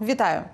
Вітаю.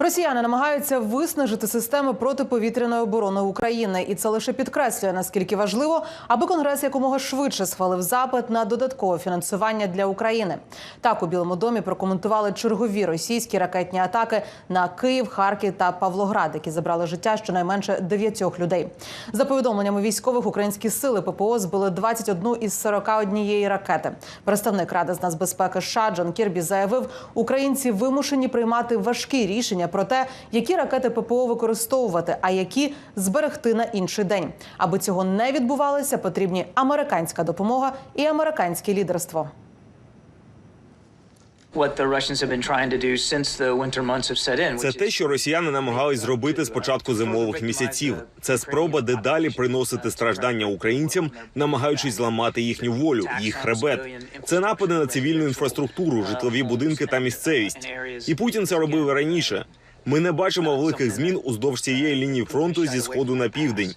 Росіяни намагаються виснажити системи протиповітряної оборони України, і це лише підкреслює наскільки важливо, аби конгрес якомога швидше схвалив запит на додаткове фінансування для України. Так у Білому домі прокоментували чергові російські ракетні атаки на Київ, Харків та Павлоград, які забрали життя щонайменше дев'ятьох людей. За повідомленнями військових, українські сили ППО збили 21 із 41 ракети. Представник Ради з нацбезпеки США Джон Кірбі заявив, українці вимушені приймати важкі рішення про те, які ракети ППО використовувати, а які зберегти на інший день. Аби цього не відбувалося, потрібні американська допомога і американське лідерство. Це те, що росіяни намагались зробити з початку зимових місяців. Це спроба дедалі приносити страждання українцям, намагаючись зламати їхню волю, їх хребет. Це напади на цивільну інфраструктуру, житлові будинки та місцевість. І Путін це робив і раніше. Ми не бачимо великих змін уздовж цієї лінії фронту зі сходу на південь.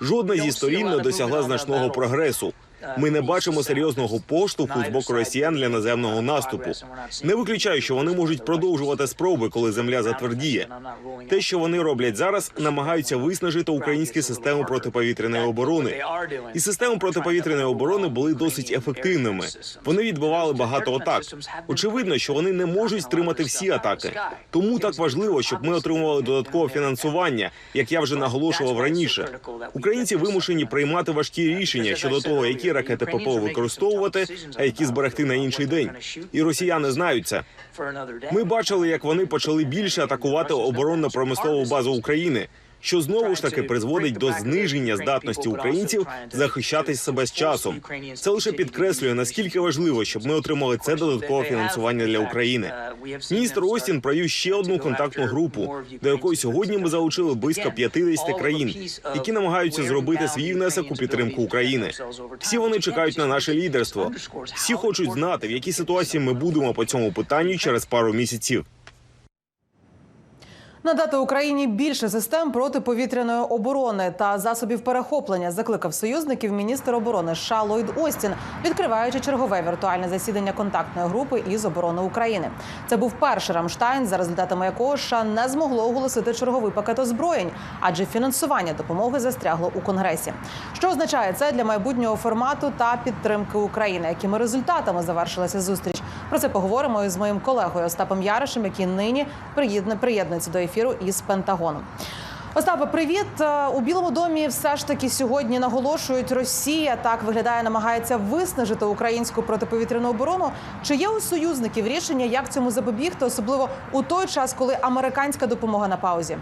Жодна зі сторін не досягла значного прогресу. Ми не бачимо серйозного поштовху з боку росіян для наземного наступу. Не виключаю, що вони можуть продовжувати спроби, коли земля затвердіє. Те, що вони роблять зараз, намагаються виснажити українські системи протиповітряної оборони. І системи протиповітряної оборони були досить ефективними. Вони відбивали багато атак. Очевидно, що вони не можуть стримати всі атаки. Тому так важливо, щоб ми отримували додаткове фінансування, як я вже наголошував раніше. Українці вимушені приймати важкі рішення щодо того, які ракети ППО використовувати, а які зберегти на інший день. І росіяни знають це. Ми бачили, як вони почали більше атакувати оборонно-промислову базу України, що знову ж таки призводить до зниження здатності українців захищати себе з часом. Це лише підкреслює наскільки важливо, щоб ми отримали це додаткове фінансування для України. Міністр Остін провів ще одну контактну групу, до якої сьогодні ми залучили близько 50 країн, які намагаються зробити свій внесок у підтримку України. Всі вони чекають на наше лідерство. Всі хочуть знати, в якій ситуації ми будемо по цьому питанню через пару місяців. Надати Україні більше систем протиповітряної оборони та засобів перехоплення закликав союзників міністр оборони США Ллойд Остін, відкриваючи чергове віртуальне засідання контактної групи із оборони України. Це був перший Рамштайн, за результатами якого США не змогло оголосити черговий пакет озброєнь, адже фінансування допомоги застрягло у конгресі. Що означає це для майбутнього формату та підтримки України? Якими результатами завершилася зустріч? Про це поговоримо із моїм колегою Остапом Яришем, який нині приєднується до ефіру із Пентагоном. Остапе, привіт Е, у Білому домі. Все ж таки сьогодні наголошують, Росія так виглядає, намагається виснажити українську протиповітряну оборону. Чи є у союзників рішення, як цьому запобігти, особливо у той час, коли американська допомога на паузі?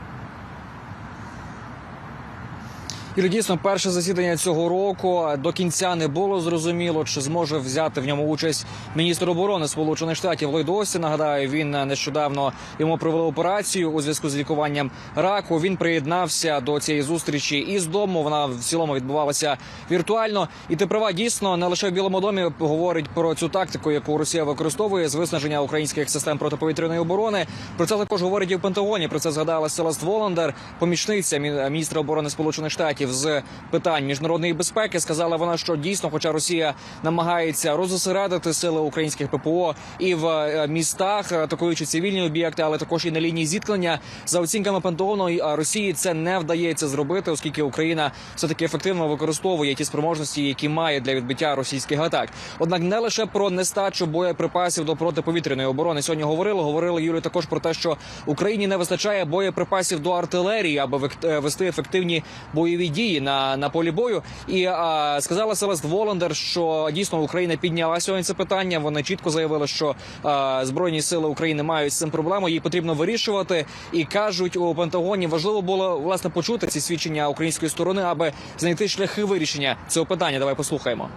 І дійсно перше засідання цього року до кінця не було зрозуміло, чи зможе взяти в ньому участь міністр оборони Сполучених Штатів Ллойд Остін. Нагадаю, він нещодавно йому провели операцію у зв'язку з лікуванням раку. Він приєднався до цієї зустрічі із дому. Вона в цілому відбувалася віртуально. І права дійсно не лише в Білому домі говорить про цю тактику, яку Росія використовує з виснаження українських систем протиповітряної оборони. Про це також говорить і в Пентагоні. Про це згадала Селест Воландер, помічниця мі- міністра оборони Сполучених Штатів з питань міжнародної безпеки. Сказала вона, що дійсно, хоча Росія намагається розосередити сили українських ППО і в е, містах, атакуючи цивільні об'єкти, але також і на лінії зіткнення. За оцінками Пентагону Росії це не вдається зробити, оскільки Україна все таки ефективно використовує ті спроможності, які має для відбиття російських атак. Однак не лише про нестачу боєприпасів до протиповітряної оборони сьогодні говорили. Говорили Юлі також про те, що Україні не вистачає боєприпасів до артилерії, аби е, вести ефективні бойові дії на, на полі бою. І а, сказала Селест Воландер, що дійсно Україна підняла сьогодні це питання. Вона чітко заявила, що а, збройні сили України мають з цим проблему. Її потрібно вирішувати. І кажуть у Пентагоні, важливо було власне почути ці свідчення української сторони, аби знайти шляхи вирішення цього питання. Давай послухаємо.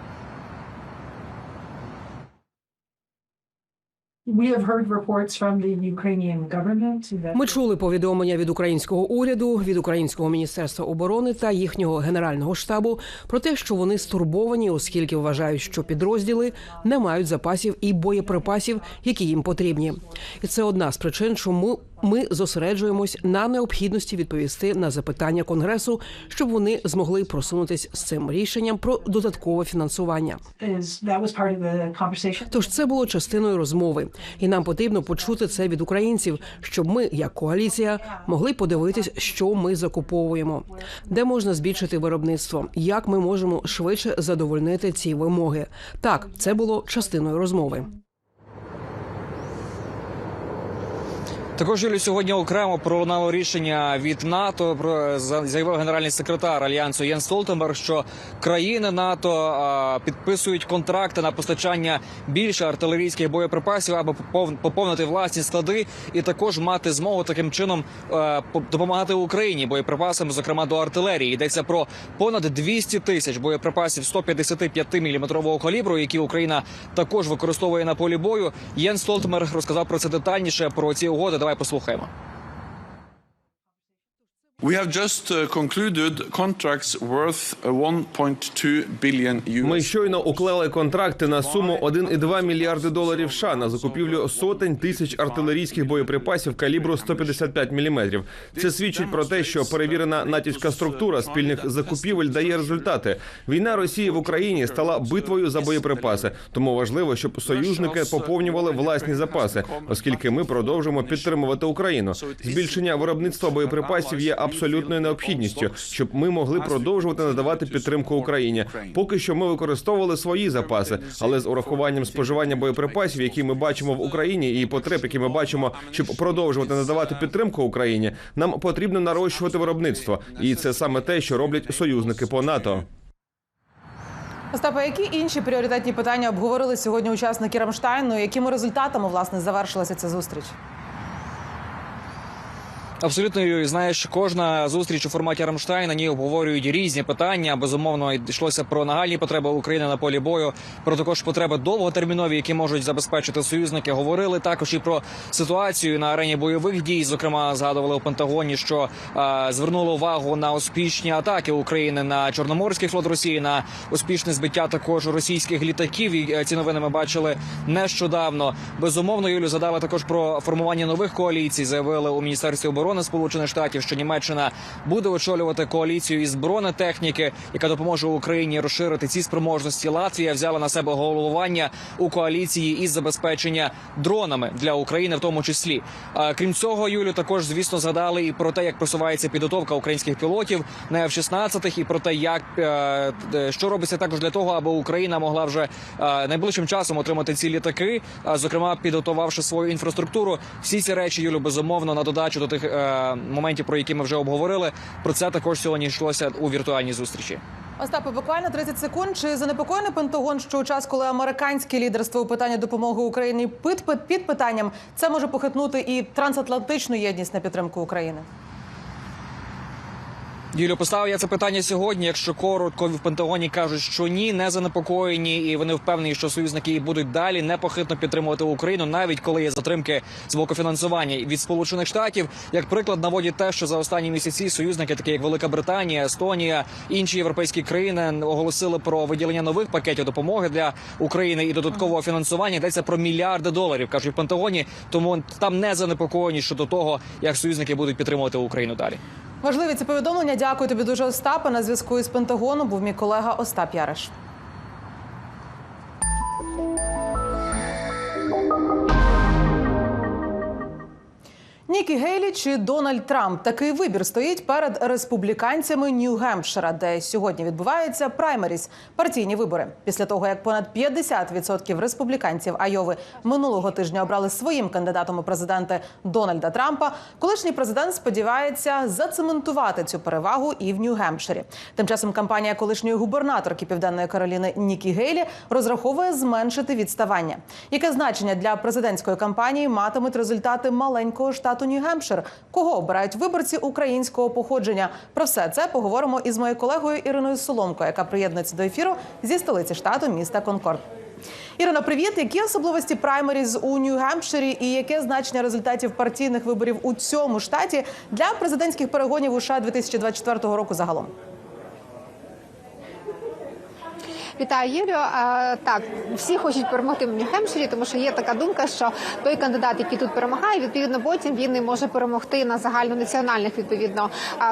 Ми чули повідомлення від українського уряду, від українського міністерства оборони та їхнього генерального штабу про те, що вони стурбовані, оскільки вважають, що підрозділи не мають запасів і боєприпасів, які їм потрібні. І це одна з причин, чому Ми зосереджуємось на необхідності відповісти на запитання конгресу, щоб вони змогли просунутись з цим рішенням про додаткове фінансування. Тож це було частиною розмови, і нам потрібно почути це від українців, щоб ми, як коаліція, могли подивитись, що ми закуповуємо, де можна збільшити виробництво, як ми можемо швидше задовольнити ці вимоги. Так, це було частиною розмови. Також Юлі сьогодні окремо пролунало рішення від НАТО. Про заявив генеральний секретар альянсу Єн Столтенберг, що країни НАТО а, підписують контракти на постачання більше артилерійських боєприпасів, аби попов- поповнити власні склади, і також мати змогу таким чином е, по- допомагати Україні боєприпасами, зокрема до артилерії. Йдеться про понад 200 тисяч боєприпасів 155 мм калібру, які Україна також використовує на полі бою. Єн Столтенберг розказав про це детальніше про ці угоди. Давай послухаємо. Ми euros. щойно уклали контракти на суму 1,2 мільярди доларів США на закупівлю сотень тисяч артилерійських боєприпасів калібру 155 мм. Це свідчить про те, що перевірена натівська структура спільних закупівель дає результати. Війна Росії в Україні стала битвою за боєприпаси. Тому важливо, щоб союзники поповнювали власні запаси, оскільки ми продовжуємо підтримувати Україну. Збільшення виробництва боєприпасів є абсолютною необхідністю, щоб ми могли продовжувати надавати підтримку Україні. Поки що ми використовували свої запаси, але з урахуванням споживання боєприпасів, які ми бачимо в Україні, і потреб, які ми бачимо, щоб продовжувати надавати підтримку Україні, нам потрібно нарощувати виробництво, і це саме те, що роблять союзники по НАТО. Остапа, які інші пріоритетні питання обговорили сьогодні учасники Рамштайну? Якими результатами власне завершилася ця зустріч? Абсолютно Юрій, знаєш, кожна зустріч у форматі Рамштайн на обговорюють різні питання. Безумовно, йшлося про нагальні потреби України на полі бою, про також потреби довготермінові, які можуть забезпечити союзники. Говорили також і про ситуацію на арені бойових дій. Зокрема, згадували у Пентагоні, що е, звернули увагу на успішні атаки України на Чорноморський флот Росії, на успішне збиття також російських літаків. І е, ці новини ми бачили нещодавно. Безумовно, Юлю задали також про формування нових коаліцій. Заявили у міністерстві оборони Сполучених Штатів, що Німеччина буде очолювати коаліцію із бронетехніки, яка допоможе Україні розширити ці спроможності. Латвія взяла на себе головування у коаліції із забезпечення дронами для України, в тому числі. Крім цього, Юлю також звісно згадали і про те, як просувається підготовка українських пілотів на F-16, і про те, як е, е, що робиться також для того, аби Україна могла вже е, найближчим часом отримати ці літаки, зокрема підготувавши свою інфраструктуру. Всі ці речі Юлю безумовно на додачу до тих моментів, про які ми вже обговорили. Про це також сьогодні йшлося у віртуальній зустрічі. Остапе, буквально 30 секунд. Чи занепокоєний Пентагон, що у час, коли американське лідерство у питанні допомоги Україні під, під, під питанням, це може похитнути і трансатлантичну єдність на підтримку України? Юлю, поставив я це питання сьогодні. Якщо коротко в Пентагоні кажуть, що ні, не занепокоєні, і вони впевнені, що союзники будуть далі непохитно підтримувати Україну, навіть коли є затримки з боку фінансування від Сполучених Штатів. Як приклад наводять те, що за останні місяці союзники, такі як Велика Британія, Естонія, інші європейські країни, оголосили про виділення нових пакетів допомоги для України і додаткового фінансування. Йдеться про мільярди доларів, кажуть в Пентагоні. Тому там не занепокоєні щодо того, як союзники будуть підтримувати Україну далі. Важливі ці повідомлення. Дякую тобі дуже, Остапа. На зв'язку із Пентагону був мій колега Остап Яриш. Нікі Гейлі чи Дональд Трамп такий вибір стоїть перед республіканцями Нью-Гемпшира, де сьогодні відбуваються праймеріс партійні вибори. Після того як понад 50% республіканців Айови минулого тижня обрали своїм кандидатом у президенти Дональда Трампа. Колишній президент сподівається зацементувати цю перевагу і в Нью-Гемпширі. Тим часом кампанія колишньої губернаторки Південної Кароліни Нікі Гейлі розраховує зменшити відставання. Яке значення для президентської кампанії матимуть результати маленького штату Нью-Гемпшир? Кого обирають виборці українського походження? Про все це поговоримо із моєю колегою Іриною Соломко, яка приєднується до ефіру зі столиці штату міста Конкорд. Ірина, привіт. Які особливості праймеріз у Нью-Гемпширі і яке значення результатів партійних виборів у цьому штаті для президентських перегонів у США 2024 року загалом? Вітаю, Юлію. Так, всі хочуть перемогти в Нью-Хемпширі, тому що є така думка, що той кандидат, який тут перемагає, відповідно потім він не може перемогти на загальнонаціональних відповідно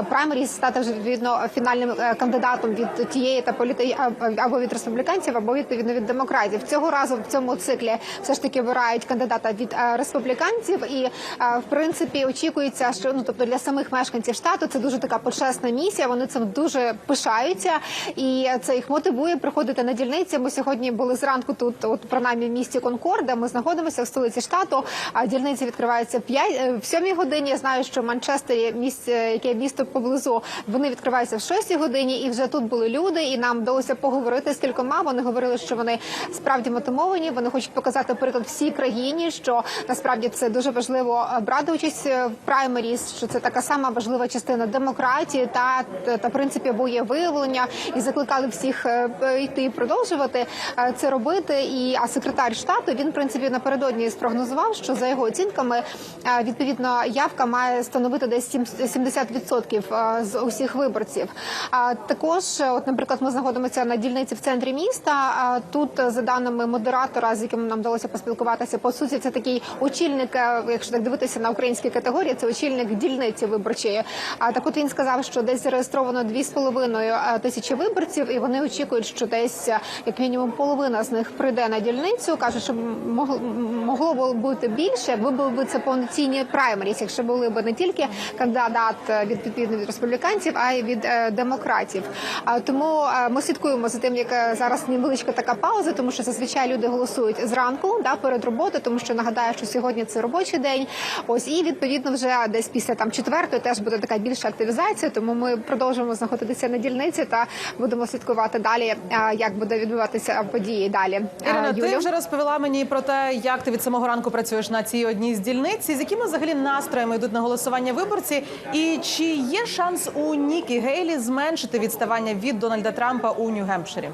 праймеріс, стати вже відповідно фінальним е, кандидатом від тієї та політи або від республіканців, або відповідно від демократів. Цього разу в цьому циклі все ж таки обирають кандидата від е, республіканців, і е, в принципі очікується, що ну тобто для самих мешканців штату це дуже така почесна місія. Вони цим дуже пишаються, і це їх мотивує приходити на дільниці. Ми сьогодні були зранку тут, от принаймні в місті Конкорд, де ми знаходимося в столиці штату. А дільниці відкриваються 5, в 7 годині. Я знаю, що в Манчестері місце, яке місто поблизу, вони відкриваються в 6 годині. І вже тут були люди, і нам вдалося поговорити з кількома. Вони говорили, що вони справді мотивовані. Вони хочуть показати приклад всій країні, що насправді це дуже важливо е, брати участь в праймеріс, що це така сама важлива частина демократії та та, та принципі волєвиявлення, і закликали всіх е, е, йти і продовжувати е, це робити. І а секретар штату він в принципі напередодні спрогнозував, що за його оцінками е, відповідно явка має становити десь сім- 70% е, з усіх виборців. А також, от, наприклад, ми знаходимося на дільниці в центрі міста. Тут, за даними модератора, з яким нам вдалося поспілкуватися, по суті, це такий очільник, якщо так дивитися на українські категорії, це очільник дільниці виборчої. А так, от він сказав, що десь зареєстровано 2,5 тисячі виборців, і вони очікують, що десь е, як мінімум половина з них прийде на дільницю. кажуть, що могло, могло б бути більше, якби були це повноцінні праймеріс, якщо були б не тільки кандидат від відповідно від республіканців, а й від е, демократів. А тому е, ми слідкуємо за тим, як е, зараз невеличка така пауза, тому що зазвичай люди голосують зранку, да перед роботою, тому що нагадаю, що сьогодні це робочий день. Ось і відповідно вже десь після там четвертої теж буде така більша активізація. Тому ми продовжуємо знаходитися на дільниці та будемо слідкувати далі, як буде відбуватися події далі. Ірина, Юлю. ти вже розповіла мені про те, як ти від самого ранку працюєш на цій одній з дільниць, з якими взагалі настроями йдуть на голосування виборці, і чи є шанс у Нікі Гейлі зменшити відставання від Дональда Трампа у Нью-Гемпширі?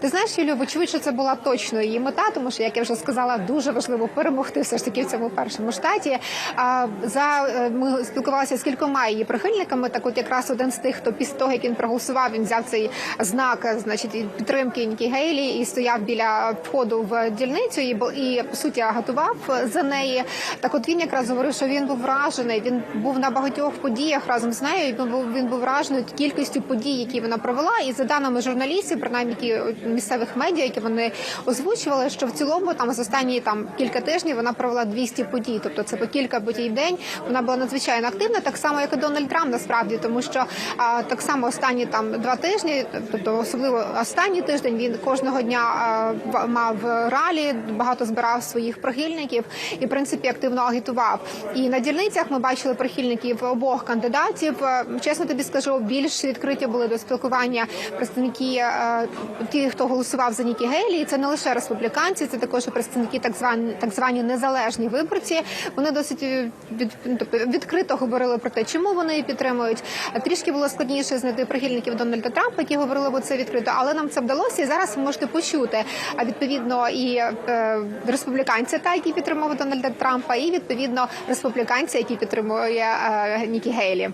Ти знаєш, Юлю, вочевидь, що це була точно її мета, тому що, як я вже сказала, дуже важливо перемогти все ж таки в цьому першому штаті. А за е, ми спілкувалися з кількома її прихильниками. Так, от якраз один з тих, хто після того, як він проголосував, він взяв цей знак, е, значить, підтримки Нікі Гейлі і стояв біля входу в дільницю і і по суті агатував за неї. Так, от він якраз говорив, що він був вражений. Він був на багатьох подіях разом з нею. І він був він був вражений кількістю подій, які вона провела. І за даними журналістів, принаймні які місцевих медіа, які вони озвучували, що в цілому там за останні там кілька тижнів вона провела 200 подій, тобто це по кілька подій в день. Вона була надзвичайно активна, так само як і Дональд Трамп, насправді, тому що а, так само останні там два тижні, тобто особливо останній тиждень, він кожного дня а, мав ралі, багато збирав своїх прихильників і в принципі активно агітував. І на дільницях ми бачили прихильників обох кандидатів. Е, Чесно тобі скажу, більш відкриті були до спілкування представники е, ті, хто голосував за Нікі Гейлі. І це не лише республіканці, це також представники так звані так звані незалежні виборці. Вони досить е, від, ну, тобто відкрито говорили про те, чому вони її підтримують. Трішки було складніше знайти прихильників Дональда Трампа, які говорили б це відкрито, але нам це вдалося. І зараз ви можете почути відповідно і е, республіканця, та які підтримували Дональда Трампа, і відповідно республіканця, який підтримує е, Нікі Гейлі.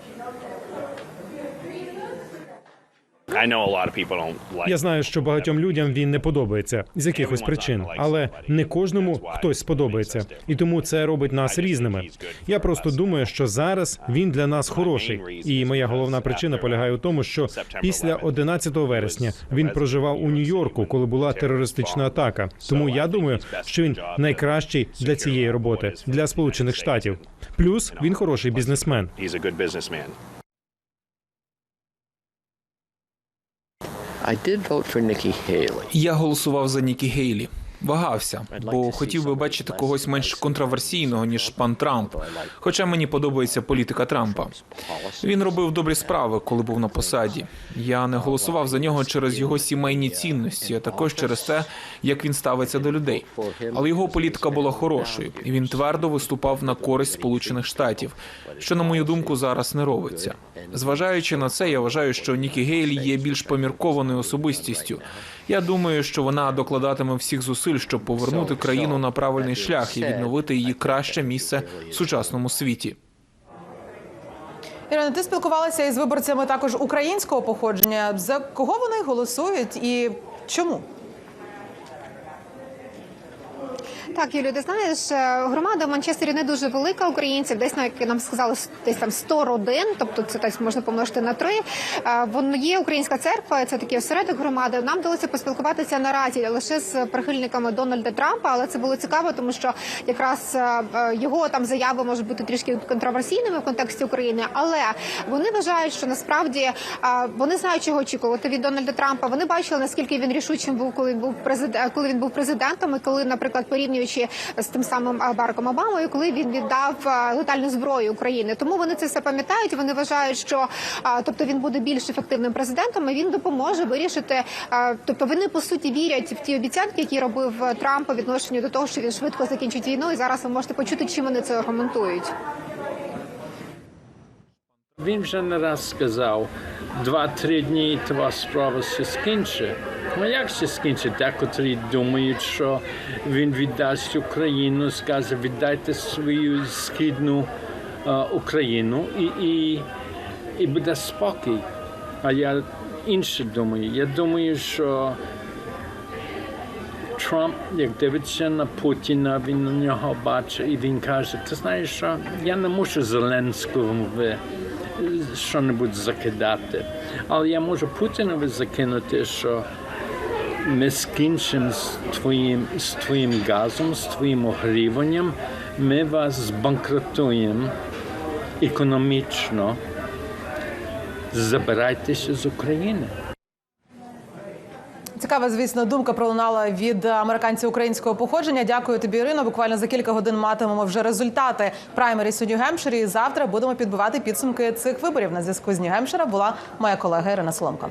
Я знаю, що багатьом людям він не подобається з якихось причин, але не кожному хтось сподобається, і тому це робить нас різними. Я просто думаю, що зараз він для нас хороший. І моя головна причина полягає у тому, що після 11 вересня він проживав у Нью-Йорку, коли була терористична атака. Тому я думаю, що він найкращий для цієї роботи для Сполучених Штатів. Плюс він хороший бізнесмен. Я голосував за Нікі Гейлі. Вагався, бо хотів би бачити когось менш контроверсійного ніж пан Трамп. Хоча мені подобається політика Трампа. Він робив добрі справи, коли був на посаді. Я не голосував за нього через його сімейні цінності, а також через те, як він ставиться до людей. Але його політика була хорошою, і він твердо виступав на користь Сполучених Штатів, що на мою думку зараз не робиться. Зважаючи на це, я вважаю, що Нікі Гейлі є більш поміркованою особистістю. Я думаю, що вона докладатиме всіх зусиль, щоб повернути країну на правильний шлях і відновити її краще місце в сучасному світі. Ірина, ти спілкувалася із виборцями також українського походження. За кого вони голосують і чому? Так, Юлію, ти знаєш, е, громада в Манчестері не дуже велика українців, десь на як нам сказали, десь там 100 родин, тобто це десь можна помножити на три. Е, Воно є українська церква, це такий осередок громади. Нам вдалося поспілкуватися наразі лише з прихильниками Дональда Трампа, але це було цікаво, тому що якраз е, його там заяви можуть бути трішки контроверсійними в контексті України, але вони вважають, що насправді вони знають, чого очікувати від Дональда Трампа. Вони бачили наскільки він рішучим був, коли він був президент, коли він був президентом, і коли, наприклад, порівнюючи з тим самим Барком Обамою, коли він віддав летальну зброю України. Тому вони це все пам'ятають. Вони вважають, що тобто він буде більш ефективним президентом. і Він допоможе вирішити. Тобто вони по суті вірять в ті обіцянки, які робив е, Трамп по відношенню до того, що він швидко закінчить війну. І зараз ви можете почути, чим вони це аргументують. Він вже не раз сказав, два-три дні твоя справа все скінчить. Ну як все скінчить? Декотрі думають, що він віддасть Україну, скаже, віддайте свою східну е, Україну і, і, і буде спокій. А я інше думаю. Я думаю, що Трамп, як дивиться на Путіна, він на нього бачить і він каже: ти знаєш, що я не мушу Зеленському ви що-небудь закидати. Але я можу Путінові закинути, що ми скінчимо з твоїм, з твоїм газом, з твоїм огріванням, ми вас збанкрутуємо економічно. Забирайтеся з України. Цікава, звісно, думка пролунала від американців українського походження. Дякую тобі, Ірино. Буквально за кілька годин матимемо вже результати праймеріс у Нью-Гемпширі. Завтра будемо підбивати підсумки цих виборів. На зв'язку з Нью-Гемпшира була моя колега Ірина Соломка.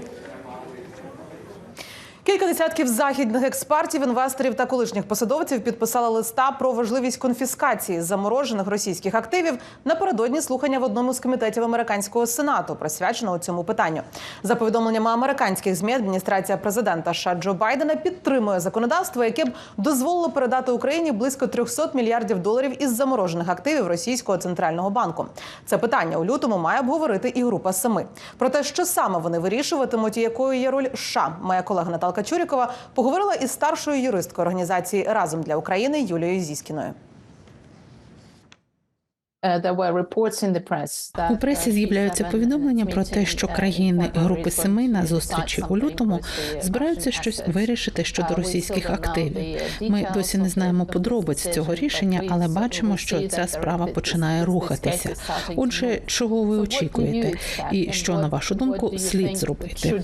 Кілька десятків західних експертів, інвесторів та колишніх посадовців підписали листа про важливість конфіскації заморожених російських активів напередодні слухання в одному з комітетів американського сенату, присвяченого цьому питанню. За повідомленнями американських змі, адміністрація президента США Джо Байдена підтримує законодавство, яке б дозволило передати Україні близько 300 мільярдів доларів із заморожених активів російського центрального банку. Це питання у лютому має обговорити і група семи. Про те, що саме вони вирішуватимуть і якою є роль США, моя колега Наталка Чурікова поговорила із старшою юристкою організації Разом для України Юлією Зіскіною. У пресі з'являються повідомлення про те, що країни групи семи на зустрічі у лютому збираються щось вирішити щодо російських активів. Ми досі не знаємо подробиць цього рішення, але бачимо, що ця справа починає рухатися. Отже, чого ви очікуєте, і що на вашу думку слід зробити?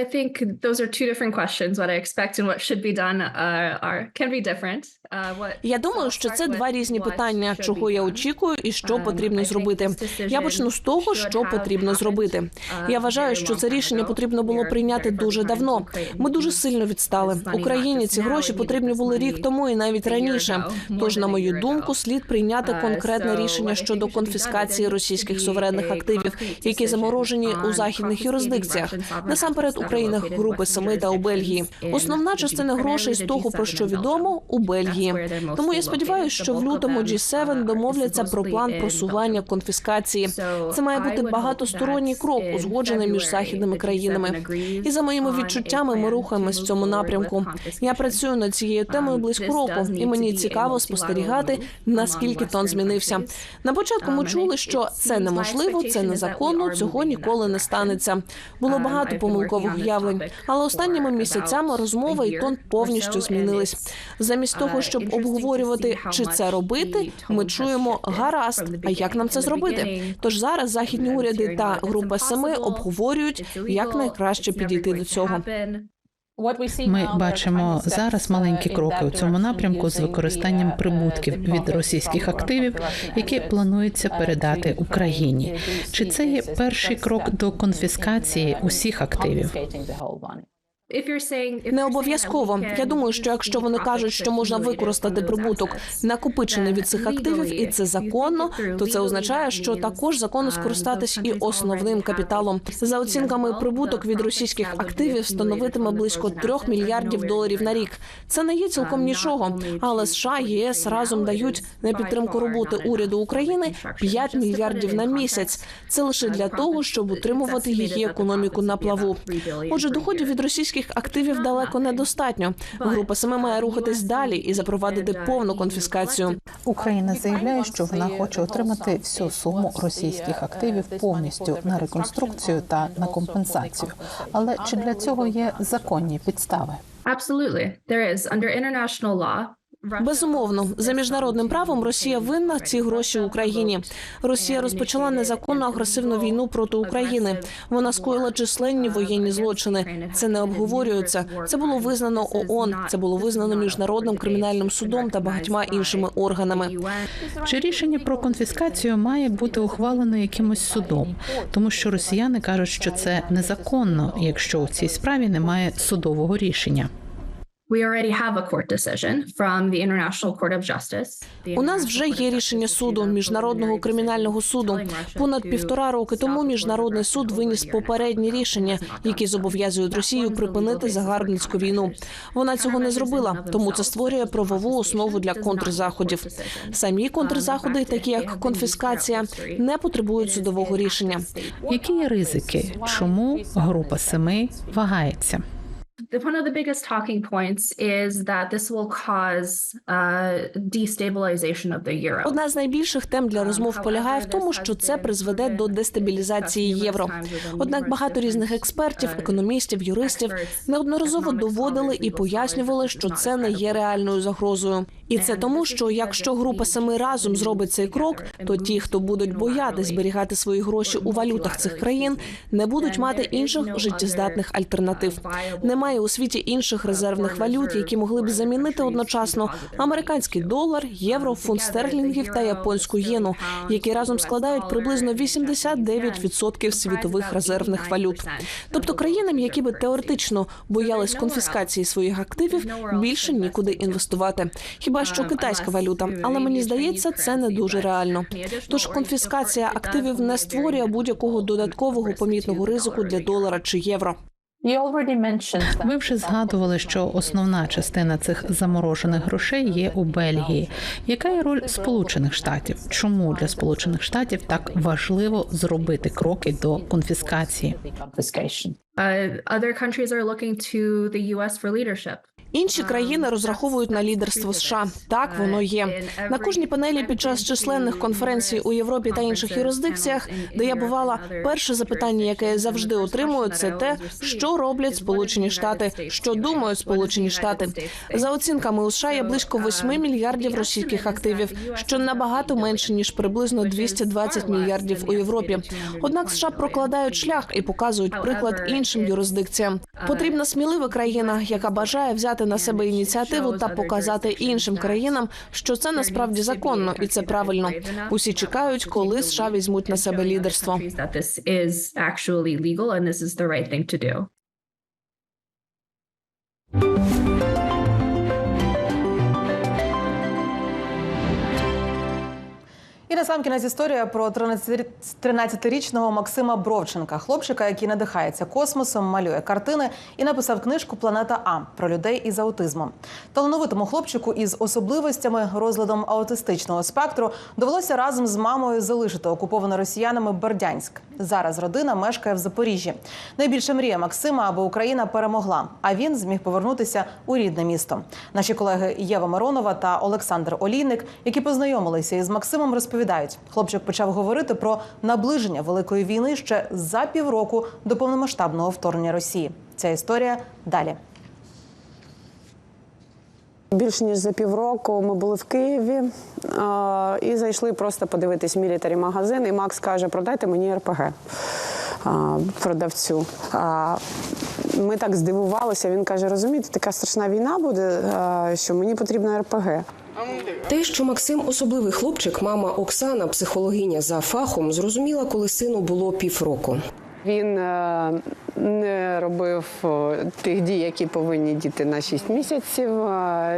I think those are two different questions. What I expect and what should be done uh, are can be different. Uh, Я думаю, що це два різні питання, чого я очікую і що потрібно зробити. Я почну з того, що потрібно зробити. Я вважаю, що це рішення потрібно було прийняти дуже давно. Ми дуже сильно відстали. Україні ці гроші потрібні були рік тому і навіть раніше. Тож, на мою думку, слід прийняти конкретне рішення щодо конфіскації російських суверенних активів, які заморожені у західних юрисдикціях, насамперед у країнах групи Семи та у Бельгії. Основна частина грошей з того, про що відомо, у Бельгії. Тому я сподіваюся, що в лютому G7 домовляться про план просування конфіскації. Це має бути багатосторонній крок, узгоджений між західними країнами. І за моїми відчуттями, ми рухаємось в цьому напрямку. Я працюю над цією темою близько року, і мені цікаво спостерігати, наскільки тон змінився. На початку ми чули, що це неможливо, це незаконно, цього ніколи не станеться. Було багато помилкових уявлень, але останніми місяцями розмова і тон повністю змінились. Замість того, щоб обговорювати, чи це робити, ми чуємо гаразд. А як нам це зробити? Тож зараз західні уряди та група семи обговорюють, як найкраще підійти до цього. Ми бачимо зараз маленькі кроки у цьому напрямку з використанням прибутків від російських активів, які планується передати Україні. Чи це є перший крок до конфіскації усіх активів? Не обов'язково. Я думаю, що якщо вони кажуть, що можна використати прибуток накопичений від цих активів, і це законно, то це означає, що також законно скористатись і основним капіталом. За оцінками, прибуток від російських активів становитиме близько 3 мільярдів доларів на рік. Це не є цілком нічого, але США і ЄС разом дають на підтримку роботи уряду України 5 мільярдів на місяць. Це лише для того, щоб утримувати її економіку на плаву. Отже, доходів від російських активів далеко недостатньо. Група саме має рухатись далі і запровадити повну конфіскацію. Україна заявляє, що вона хоче отримати всю суму російських активів повністю на реконструкцію та на компенсацію. Але чи для цього є законні підстави? Absolutely. There is under international law. Безумовно, за міжнародним правом Росія винна ці гроші Україні. Росія розпочала незаконну агресивну війну проти України. Вона скоїла численні воєнні злочини. Це не обговорюється. Це було визнано ООН, Це було визнано міжнародним кримінальним судом та багатьма іншими органами. Чи рішення про конфіскацію має бути ухвалено якимось судом, тому що росіяни кажуть, що це незаконно, якщо у цій справі немає судового рішення. У нас вже є рішення суду міжнародного кримінального суду. Понад півтора роки тому міжнародний суд виніс попередні рішення, які зобов'язують Росію припинити загарбницьку війну. Вона цього не зробила, тому це створює правову основу для контрзаходів. Самі контрзаходи, такі як конфіскація, не потребують судового рішення. Які є ризики? Чому група семи вагається? The- One of the biggest talking points is that this will cause uh, destabilization of the euro. Одна з найбільших тем для розмов полягає в тому, що це призведе до дестабілізації євро. Однак багато різних експертів, економістів, юристів неодноразово доводили і пояснювали, що це не є реальною загрозою. І це тому, що якщо група семи разом зробить цей крок, то ті, хто будуть боятись зберігати свої гроші у валютах цих країн, не будуть мати інших життєздатних альтернатив. Немає у світі інших резервних валют, які могли б замінити одночасно американський долар, євро, фунт стерлінгів та японську єну, які разом складають приблизно 89% світових резервних валют. Тобто країнам, які би теоретично боялись конфіскації своїх активів, більше нікуди інвестувати. Хіба що китайська валюта, але мені здається, це не дуже реально. Тож конфіскація активів не створює будь-якого додаткового помітного ризику для долара чи євро. Ви вже згадували, що основна частина цих заморожених грошей є у Бельгії. Яка є роль Сполучених Штатів? Чому для Сполучених Штатів так важливо зробити кроки до конфіскації? Uh, other countries are looking to the U.S. for leadership. Інші країни розраховують на лідерство США. Так воно є на кожній панелі під час численних конференцій у Європі та інших юрисдикціях, де я бувала, перше запитання, яке я завжди отримую, це те, що роблять Сполучені Штати, що думають Сполучені Штати. За оцінками у США є близько 8 мільярдів російських активів, що набагато менше ніж приблизно 220 мільярдів у Європі. Однак США прокладають шлях і показують приклад іншим юрисдикціям. Потрібна смілива країна, яка бажає взяти на себе ініціативу та показати іншим країнам, що це насправді законно і це правильно. Усі чекають, коли США візьмуть на себе лідерство. Thank this І насамкінець історія про 13 13-річного Максима Бровченка, хлопчика, який надихається космосом, малює картини і написав книжку Планета А про людей із аутизмом. Талановитому хлопчику із особливостями розладом аутистичного спектру довелося разом з мамою залишити окуповане росіянами Бердянськ. Зараз родина мешкає в Запоріжжі. Найбільша мрія Максима, аби Україна перемогла, а він зміг повернутися у рідне місто. Наші колеги Єва Миронова та Олександр Олійник, які познайомилися із Максимом, розповідають, хлопчик почав говорити про наближення великої війни ще за півроку до повномасштабного вторгнення Росії. Ця історія далі. Більш ніж за півроку ми були в Києві а, і зайшли просто подивитись мілітарі магазин. І Макс каже: продайте мені РПГ а, продавцю. А, ми так здивувалися. Він каже: розумієте, така страшна війна буде, а, що мені потрібна РПГ. Те, що Максим особливий хлопчик, мама Оксана, психологиня за фахом, зрозуміла, коли сину було півроку. Він е, не робив тих дій, які повинні діти на 6 місяців.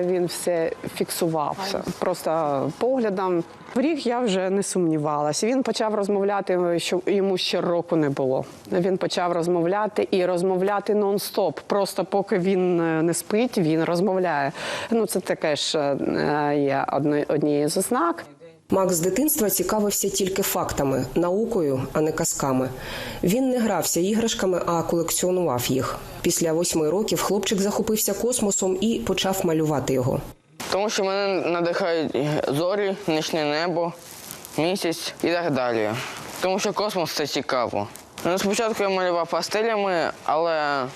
Він все фіксував просто поглядом. В рік я вже не сумнівалася. Він почав розмовляти, що йому ще року не було. Він почав розмовляти і розмовляти нон-стоп. Просто поки він е, не спить, він розмовляє. Ну це таке ж е, є однією з ознак. Макс з дитинства цікавився тільки фактами, наукою, а не казками. Він не грався іграшками, а колекціонував їх. Після восьми років хлопчик захопився космосом і почав малювати його. Тому що мене надихають зорі, нічне небо, місяць і так далі. Тому що космос це цікаво. Ну, спочатку я малював пастелями, але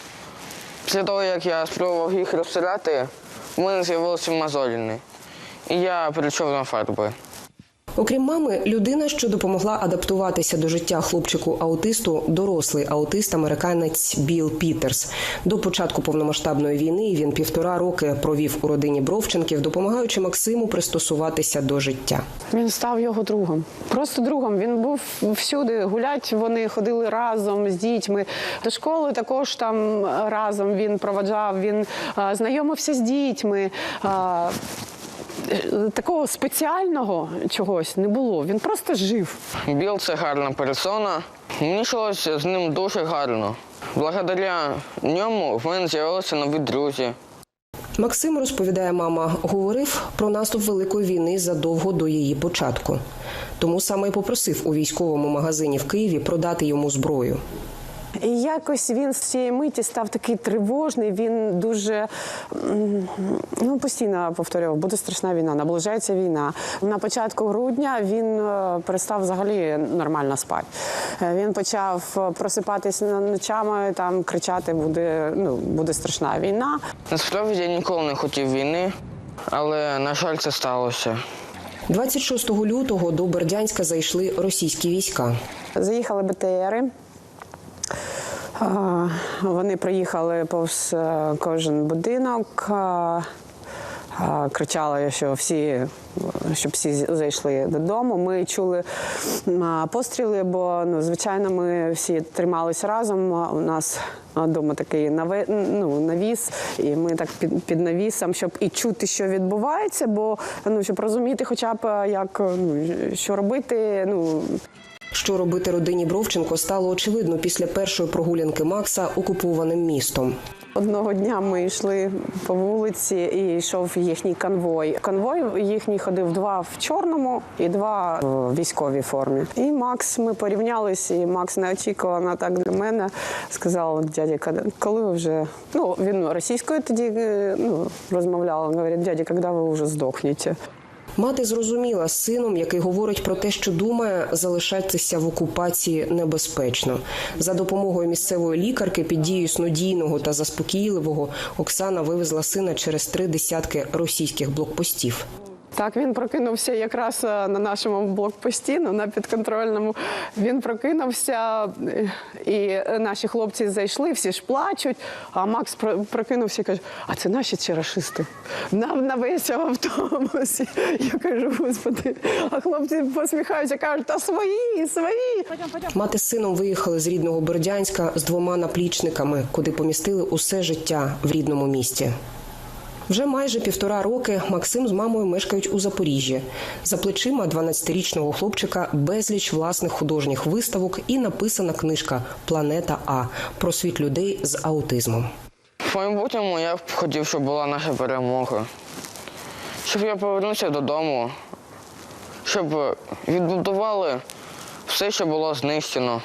після того, як я спробував їх розстріляти, в мене з'явилися мозоліни. І я перейшов на фарби. Окрім мами, людина, що допомогла адаптуватися до життя хлопчику-аутисту, дорослий аутист-американець Білл Пітерс. До початку повномасштабної війни він півтора роки провів у родині Бровченків, допомагаючи Максиму пристосуватися до життя. Він став його другом. Просто другом. Він був всюди. Гулять вони ходили разом з дітьми. До школи також там разом він проводжав. Він а, знайомився з дітьми. Такого спеціального чогось не було. Він просто жив. Біл це гарна персона. Мені йшлося з ним дуже гарно. Благодаря ньому в мене з'явилися нові друзі. Максим розповідає, мама говорив про наступ великої війни задовго до її початку. Тому саме й попросив у військовому магазині в Києві продати йому зброю. І якось він з цієї миті став такий тривожний. Він дуже ну постійно повторював, буде страшна війна, наближається війна. На початку грудня він е, перестав взагалі нормально спати. Е, Він почав е, просипатись ночами, там кричати, буде ну буде страшна війна. Насправді я ніколи не хотів війни, але на жаль, це сталося. 26 лютого до Бердянська зайшли російські війська. Заїхали БТРи. Вони проїхали повз е, кожен будинок. Кричали, що всі, щоб всі зайшли додому. Ми чули постріли, бо ну, звичайно ми всі трималися разом. У нас вдома такий ну, навіс, і ми так під, під навісом, щоб і чути, що відбувається, бо ну, щоб розуміти, хоча б як ну, що робити. Ну Що робити родині Бровченко стало очевидно після першої прогулянки Макса окупованим містом. Одного дня ми йшли по вулиці і йшов їхній конвой. Конвой їхній ходив два в чорному і два в військовій формі. І Макс, ми порівнялись, і Макс неочікувано так для мене сказав, дядя, коли- ви вже ну він російською тоді е, ну, розмовляв. Говорить, дядя, коли ви вже здохнете. Мати зрозуміла, з сином, який говорить про те, що думає, залишатися в окупації небезпечно. За допомогою місцевої лікарки під дією снодійного та заспокійливого Оксана вивезла сина через три десятки російських блокпостів. Так, він прокинувся якраз е, на нашому блокпості, ну, на підконтрольному. Він прокинувся, і наші хлопці зайшли, всі ж плачуть. А Макс прокинувся і каже: а це наші чи рашисти? На, на весь автобус. Я кажу, господи, а хлопці посміхаються, кажуть, та свої, свої. Мати з сином виїхали з рідного Бердянська з двома наплічниками, куди помістили усе життя в рідному місті. Вже майже півтора роки Максим з мамою мешкають у Запоріжжі. За плечима 12-річного хлопчика безліч власних художніх виставок і написана книжка Планета А про світ людей з аутизмом. В майбутньому я б хотів, щоб була наша перемога. Щоб я повернувся додому, щоб відбудували все, що було знищено.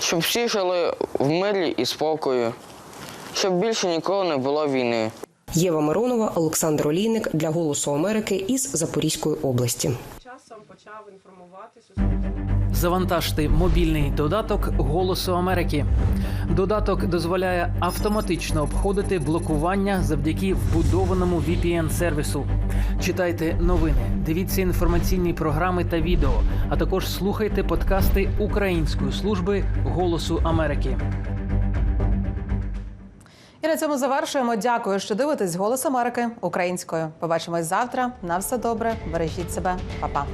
Щоб всі жили в мирі і спокою, щоб більше ніколи не було війни. Єва Миронова, Олександр Олійник для Голосу Америки із Запорізької області. Часом почав інформувати Завантажте мобільний додаток Голосу Америки. Додаток дозволяє автоматично обходити блокування завдяки вбудованому VPN-сервісу. Читайте новини, дивіться інформаційні програми та відео, а також слухайте подкасти Української служби Голосу Америки. І на цьому завершуємо. Дякую, що дивитесь Голос Америки українською. Побачимось завтра. На все добре. Бережіть себе, Па-па.